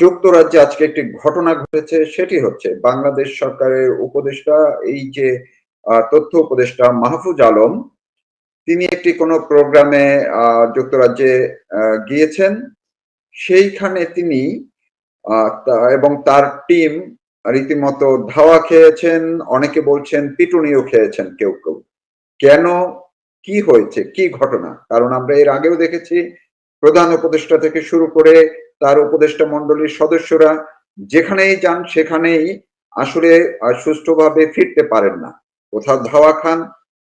যুক্তরাজ্যে আজকে একটি ঘটনা ঘটেছে, সেটি হচ্ছে বাংলাদেশ সরকারের উপদেষ্টা, এই যে তথ্য উপদেষ্টা মাহফুজ আলম, তিনি একটি কোনো প্রোগ্রামে যুক্তরাজ্যে গিয়েছেন। সেইখানে তিনি এবং তার টিম রীতিমতো ধাওয়া খেয়েছেন, অনেকে বলছেন পিটুনিও খেয়েছেন কেউ কেউ। কেন? কি হয়েছে? কি ঘটনা? কারণ আমরা এর আগেও দেখেছি, প্রধান উপদেষ্টা থেকে শুরু করে তার উপদেষ্টা মন্ডলীর সদস্যরা যেখানেই যান সেখানেই আসলে সুষ্ঠুভাবে ফিরতে পারেন না। কোথাও ধাওয়া খান,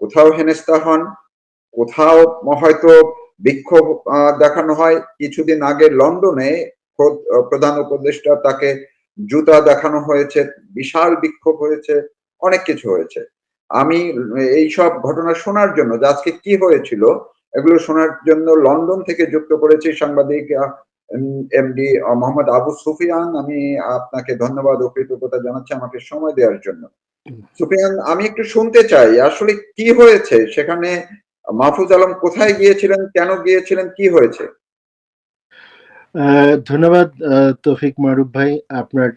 কোথাও হেনেস্তা হন, কোথাও হয়তো বিক্ষোভ দেখানো হয়। কিছুদিন আগে লন্ডনে প্রধান উপদেষ্টা তাকে জুতা দেখানো হয়েছে, বিশাল বিক্ষোভ হয়েছে, অনেক কিছু হয়েছে। আমি এই সব ঘটনা শোনার জন্য, যে আজকে কি হয়েছিল, এগুলো শোনার জন্য লন্ডন থেকে যুক্ত করেছি সাংবাদিক এমডি মোহাম্মদ আবু সুফিয়ান আমি আপনাকে ধন্যবাদ ও কৃতজ্ঞতা জানাচ্ছি আমাকে সময় দেওয়ার জন্য। সুফিয়ান আমি একটু শুনতে চাই আসলে কি হয়েছে? সেখানে মাহফুজ আলম কোথায় গিয়েছিলেন? কেন গিয়েছিলেন? কি হয়েছে? ধন্যবাদ তৌফিক মারুফ ভাই আপনার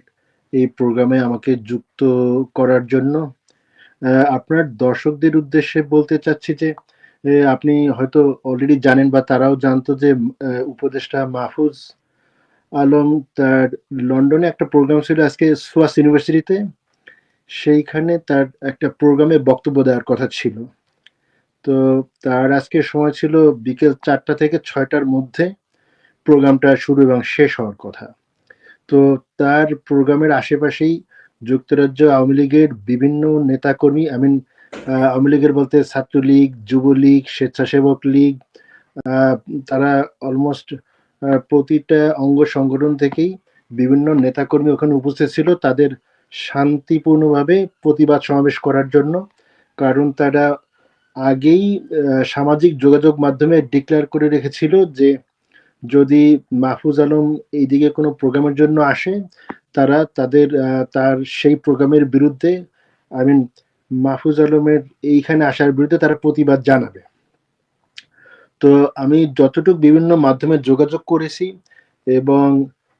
এই প্রোগ্রামে আমাকে যুক্ত করার জন্য। আপনার দর্শকদের উদ্দেশ্যে বলতে চাচ্ছি যে আপনি হয়তো অলরেডি জানেন বা তারাও জানতো যে উপদেষ্টা মাহফুজ আলম তার লন্ডনে একটা প্রোগ্রাম ছিল আজকে সোয়াস ইউনিভার্সিটিতে। সেইখানে তার একটা প্রোগ্রামে বক্তব্য দেওয়ার কথা ছিল। তো তার আজকে সময় ছিল বিকেল চারটা থেকে ছয়টার মধ্যে প্রোগ্রামটা শুরু এবং শেষ হওয়ার কথা। তো তার প্রোগ্রামের আশেপাশেই যুক্তরাজ্য আওয়ামী লীগের বিভিন্ন নেতাকর্মী আই মিন আওয়ামী লীগের বলতে ছাত্রলীগ, যুবলীগ, স্বেচ্ছাসেবক লীগ তারা অলমোস্ট প্রতিটা অঙ্গ সংগঠন থেকেই বিভিন্ন নেতাকর্মী ওখানে উপস্থিত ছিল। তাদের শান্তিপূর্ণভাবে প্রতিবাদ সমাবেশ করার জন্য। কারণ তারা আগেই সামাজিক যোগাযোগ মাধ্যমে ডিক্লেয়ার করে রেখেছিল যে যদি মাহফুজ আলম এইদিকে কোনো প্রোগ্রামের জন্য আসে, তারা তাদের তার সেই প্রোগ্রামের বিরুদ্ধে আই মিন মাহফুজ আলমের এইখানে আসার বিরুদ্ধে তারা প্রতিবাদ জানাবে। তো আমি যতটুকু বিভিন্ন মাধ্যমে যোগাযোগ করেছি এবং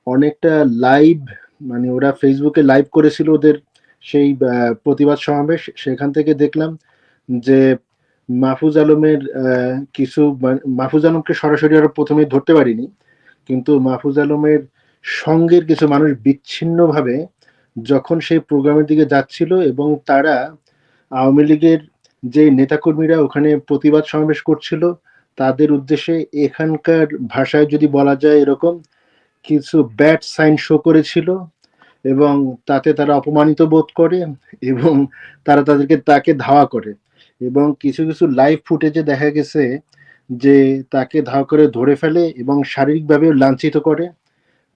অনেকটা লাইভ মানে ওরা ফেসবুকে লাইভ করেছিল ওদের সেই প্রতিবাদ সমাবেশ। সেখান থেকে দেখলাম যে মাহফুজ আলমের কিছু মাহফুজ আলমকে সরাসরি আরও প্রথমে ধরতে পারিনি। কিন্তু মাহফুজ আলমের সঙ্গের কিছু মানুষ বিচ্ছিন্নভাবে যখন সেই প্রোগ্রামের দিকে যাচ্ছিল এবং তারা আওয়ামী লীগের যে নেতাকর্মীরা ওখানে প্রতিবাদ সমাবেশ করছিল, তাদের উদ্দেশ্যে এখানকার ভাষায় যদি বলা যায় এরকম, কিছু ব্যাড সাইন শো করেছিল এবং তাতে তারা অপমানিত বোধ করে এবং তারা তাদেরকে তাকে ধাওয়া করে এবং কিছু কিছু লাইভ ফুটেজে দেখা গেছে যে তাকে ধাওয়া করে ধরে ফেলে এবং শারীরিকভাবে লাঞ্ছিত করে,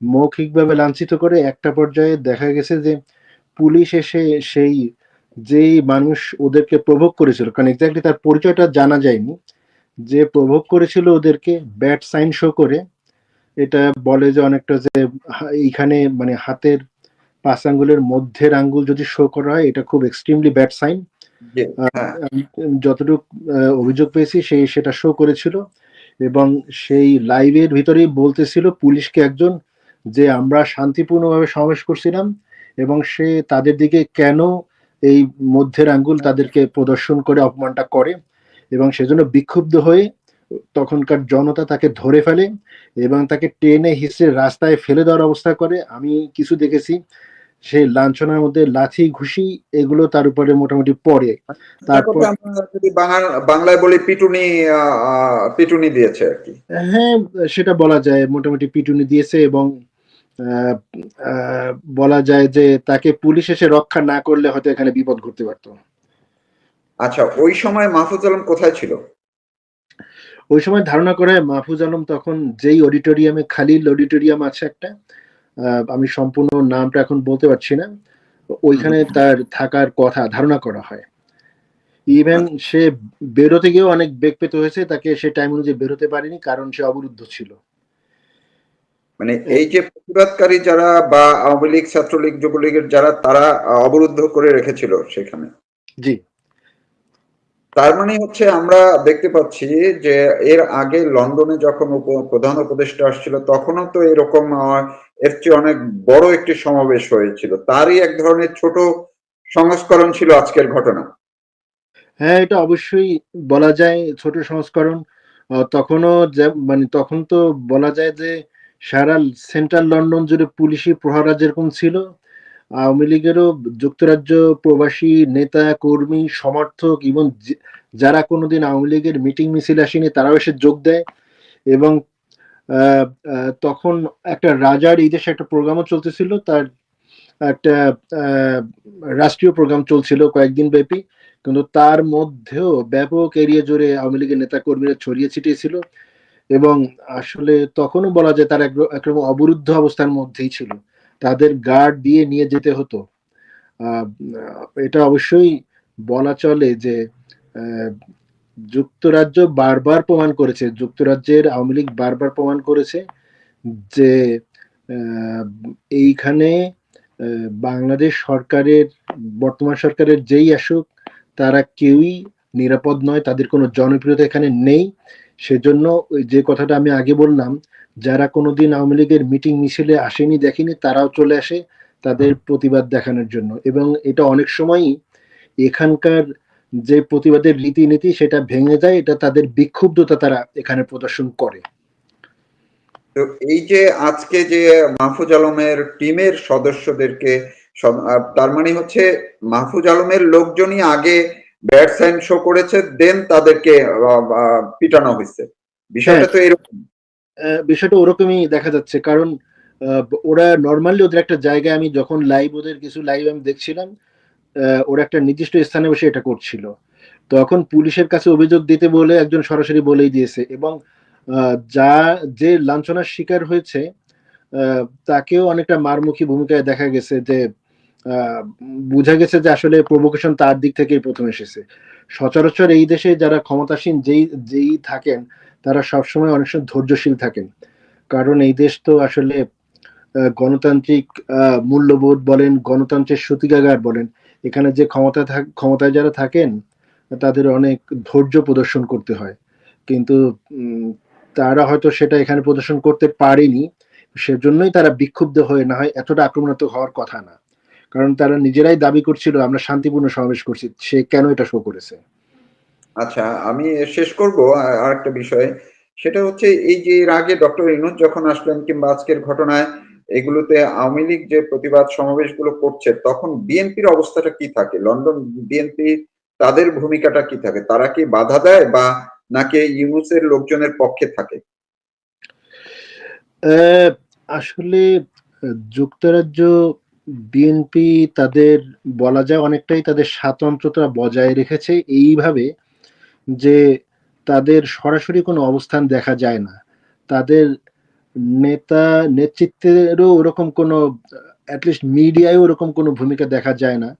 মৌখিকভাবে লাঞ্ছিত করে। একটা পর্যায়ে দেখা গেছে যে পুলিশ এসে সেই যেই মানুষ ওদেরকে প্রভোগ করেছিল কারণ এক্স্যাক্টলি তার পরিচয়টা জানা যায়নি যে প্রভোগ করেছিল ওদেরকে ব্যাট সাইন শো করে এটা বলে যে অনেকটা যে এইখানে মানে হাতের পাঁচ আঙ্গুলের মধ্যের আঙ্গুল যদি শো করা হয় এটা খুব এক্সট্রিমলি ব্যাড সাইন যতটুকু অভিযোগ পেয়েছি সেই সেটা শো করেছিল এবং সেই লাইভের ভিতরেই বলতেছিল পুলিশকে একজন যে আমরা শান্তিপূর্ণভাবে সমাবেশ করছিলাম এবং সে তাদের দিকে কেন এই মধ্যের আঙ্গুল তাদেরকে প্রদর্শন করে অপমানটা করে এবং সেজন্য বিক্ষুব্ধ হয়ে তখনকার জনতা তাকে ধরে ফেলে এবং তাকে টেনে হিসেবে রাস্তায় ফেলে দেওয়ার অবস্থা করে। আমি কিছু দেখেছি সেই লাঞ্ছনার মধ্যে লাথি ঘুষি এগুলো তার উপরে মোটামুটি পড়ে। তারপর বাংলায় বলি পিটুনি পিটুনি দিয়েছে আর কি। হ্যাঁ সেটা বলা যায় মোটামুটি পিটুনি দিয়েছে এবং বলা যায় যে তাকে পুলিশ এসে রক্ষা না করলে হয়তো এখানে বিপদ ঘটতে পারতো। আচ্ছা ওই সময় মাহফুজ আলম কোথায় ছিল? ওই সময় ধারণা করে মাহফুজ আলম তখন যেই অডিটোরিয়ামে খালিল অডিটোরিয়াম আছে একটা আমি সম্পূর্ণ নামটা এখন বলতে পারছি না ওইখানে তার থাকার কথা ধারণা করা হয়। ইভেন সে বেরোতে গিয়েও অনেক বেগ পেতে হয়েছে তাকে সে টাইম অনুযায়ী বেরোতে পারেনি কারণ সে অবরুদ্ধ ছিল। মানে এই যে প্রতিবাদকারী যারা বা আওয়ামী লীগ ছাত্রলীগ যুবলীগের যারা তারা অবরুদ্ধ করে রেখেছিল সেখানে। জি। তার মানে হচ্ছে আমরা দেখতে পাচ্ছি যে এর আগে লন্ডনে যখন প্রধান উপদেষ্টা আসছিল তখনও তো এরকম এর চেয়ে অনেক বড় একটি সমাবেশ হয়েছিল। তারই এক ধরনের ছোট সংস্করণ ছিল আজকের ঘটনা। হ্যাঁ এটা অবশ্যই বলা যায় ছোট সংস্করণ। তখনও মানে তখন তো বলা যায় যে সারা সেন্ট্রাল লন্ডন জুড়ে পুলিশি প্রহরা যেরকম ছিল, আওয়ামী লীগেরও যুক্তরাজ্য প্রবাসী নেতা, কর্মী, সমর্থক এবং যারা কোনোদিন আওয়ামী লীগের মিটিং মিছিল আসেনি, তারাও এসে যোগ দেয় এবং তখন একটা রাজার এই দেশে একটা প্রোগ্রামও চলতেছিল, তার একটা রাষ্ট্রীয় প্রোগ্রাম চলছিল কয়েকদিন ব্যাপী, কিন্তু তার মধ্যেও ব্যাপক এরিয়া জুড়ে আওয়ামী লীগের নেতা কর্মীরা ছড়িয়ে ছিটিয়ে ছিল এবং আসলে তখনও বলা যায় তার এক- একরকম অবরুদ্ধ অবস্থার মধ্যেই ছিল। তাদের গার্ড দিয়ে নিয়ে যেতে হতো। এটা অবশ্যই বলা চলে যে যুক্তরাজ্য বারবার প্রমাণ করেছে, যুক্তরাজ্যের আওয়ামী লীগ বারবার প্রমাণ করেছে যে এইখানে বাংলাদেশ সরকারের, বর্তমান সরকারের যেই আসুক, তারা কেউই নিরাপদ নয়, তাদের কোনো জনপ্রিয়তা এখানে নেই। সেজন্য যে কথাটা আমি আগে বললাম, যারা কোনোদিন আওয়ামী লীগের মিটিং মিছিলে আসেনি, দেখেনি, তারাও চলে আসে তাদের প্রতিবাদ দেখানোর জন্য। এবং এটা অনেক সময়ই এখানকার যে প্রতিবাদের রীতিনীতি, সেটা ভেঙে যায়, এটা তাদের বিক্ষুব্ধতা তারা এখানে প্রদর্শন করে। তো এই যে আজকে যে মাহফুজ আলমের টিমের সদস্যদেরকে তার মানে হচ্ছে মাহফুজ আলমের লোকজনই আগে ব্যাট সাইন শো করেছে দেন তাদেরকে পিটানো হয়েছে। বিষয়টা তো এরকম। বিষয়টা ওরকমই দেখা যাচ্ছে কারণ ওরা নর্মালি ওদের একটা জায়গায় আমি যখন লাইভ ওদের কিছু লাইভ আমি দেখছিলাম ওরা একটা নির্দিষ্ট স্থানে বসে এটা করছিল। তখন পুলিশের কাছে অভিযোগ দিতে বলে একজন সরাসরি বলেই দিয়েছে এবং যা যে লাঞ্ছনার শিকার হয়েছে তাকেও অনেকটা মারমুখী ভূমিকায় দেখা গেছে যে বোঝা গেছে যে আসলে প্রভোকেশন তার দিক থেকেই প্রথম এসেছে। সচরাচর এই দেশে যারা ক্ষমতাসীন, যেই যেই থাকেন, তারা সবসময় অনেক সময় ধৈর্যশীল থাকেন। কারণ এই দেশ তো আসলে গণতান্ত্রিক মূল্যবোধ বলেন, গণতন্ত্রের সূতিকাগার বলেন, এখানে যে ক্ষমতা ক্ষমতায় যারা থাকেন, তাদের অনেক ধৈর্য প্রদর্শন করতে হয়। কিন্তু তারা হয়তো সেটা এখানে প্রদর্শন করতে পারেনি, সেজন্যই তারা বিক্ষুব্ধ হয়ে না হয়, এতটা আক্রমণাত্মক হওয়ার কথা না। কারণ তারা নিজেরাই দাবি করছিল আমরা শান্তিপূর্ণ সমাবেশ করছি সে কেন এটা শো করেছে? আচ্ছা আমি শেষ করব আর একটা বিষয় সেটা হচ্ছে এই যে এর আগে ডক্টর ইনুজ যখন আসলেন কিংবা আজকের ঘটনায় এগুলোতে আওয়ামী লীগ যে প্রতিবাদ সমাবেশগুলো করছে তখন বিএনপির অবস্থাটা কি থাকে? লন্ডন বিএনপি তাদের ভূমিকাটা কি থাকে? তারা কি বাধা দেয় বা নাকি ইউনুসের লোকজনের পক্ষে থাকে? আহ, আসলে যুক্তরাজ্য বিএনপি তাদের বলা যায় অনেকটাই তাদের স্বাতন্ত্রতা বজায় রেখেছে এইভাবে যে তাদের সরাসরি কোনো অবস্থান দেখা যায় না। তাদের নেতা নেতৃত্বেরও ওরকম কোনো অ্যাটলিস্ট মিডিয়ায় ওরকম কোনো ভূমিকা দেখা যায় না।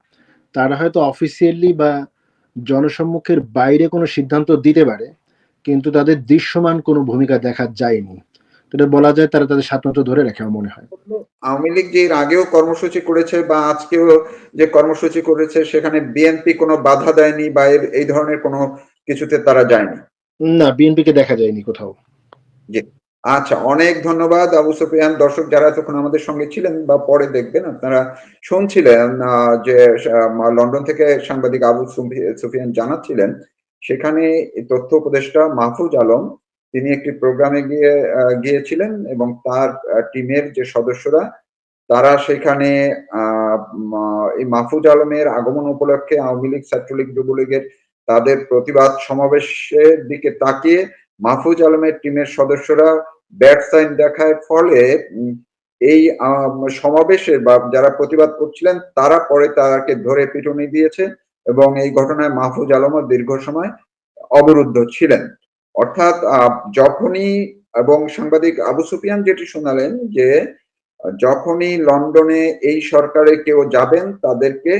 তারা হয়তো অফিসিয়ালি বা জনসম্মুখের বাইরে কোনো সিদ্ধান্ত দিতে পারে, কিন্তু তাদের দৃশ্যমান কোনো ভূমিকা দেখা যায়নি। এটা বলা যায় তারা তাদের স্বাতন্ত্র্য ধরে রাখে আমার মনে হয়। আওয়ামী লীগ যে আগেও কর্মসূচি করেছে বা আজকেও যে কর্মসূচি করেছে সেখানে বিএনপি কোনো বাধা দেয়নি বা এই ধরনের কোনো কিছুতে তারা যায়নি? না বিএনপিকে দেখা যায়নি কোথাও। আচ্ছা অনেক ধন্যবাদ আবু সুফিয়ান। দর্শক যারা তখন আমাদের সঙ্গে ছিলেন বা পরে দেখবেন আপনারা শুনছিলেন আহ, যে লন্ডন থেকে সাংবাদিক আবু সুফি- সুফিয়ান জানাচ্ছিলেন সেখানে তথ্য উপদেষ্টা মাহফুজ আলম তিনি একটি প্রোগ্রামে গিয়ে গিয়েছিলেন এবং তার টিমের যে সদস্যরা তারা সেখানে এই মাহফুজ আলমের আগমন উপলক্ষে আওয়ামী লীগ ছাত্রলীগ যুবলীগের তাদের প্রতিবাদ সমাবেশের দিকে তাকিয়ে মাহফুজ আলমের টিমের সদস্যরা ব্যাট সাইন দেখার ফলে এই আম, সমাবেশে বা যারা প্রতিবাদ করছিলেন তারা পরে তাকে ধরে পিটুনি দিয়েছে এবং এই ঘটনায় মাহফুজ আলমও দীর্ঘ সময় অবরুদ্ধ ছিলেন। অর্থাৎ যখনই এবং সাংবাদিক আবু সুফিয়ান যেটি শোনালেন যে, যখনই লন্ডনে এই সরকারে কেউ যাবেন, তাদেরকে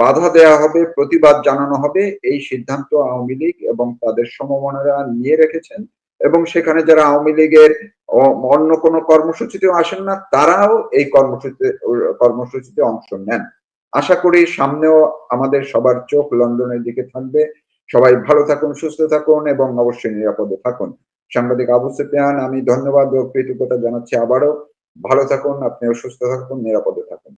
বাধা দেয়া হবে, প্রতিবাদ জানানো হবে, এই সিদ্ধান্ত আওয়ামী লীগ এবং তাদের সমমনেরা নিয়ে রেখেছেন। এবং সেখানে যারা আওয়ামী লীগের অন্য কোনো কর্মসূচিতেও আসেন না, তারাও এই কর্মসূচিতে কর্মসূচিতে অংশ নেন। আশা করি সামনেও আমাদের সবার চোখ লন্ডনের দিকে থাকবে। সবাই ভালো থাকুন, সুস্থ থাকুন এবং অবশ্যই নিরাপদে থাকুন। সাংবাদিক আবু সুফিয়ান, আমি ধন্যবাদ ও কৃতজ্ঞতা জানাচ্ছি আবারও। ভালো থাকুন, আপনিও সুস্থ থাকুন, নিরাপদে থাকুন।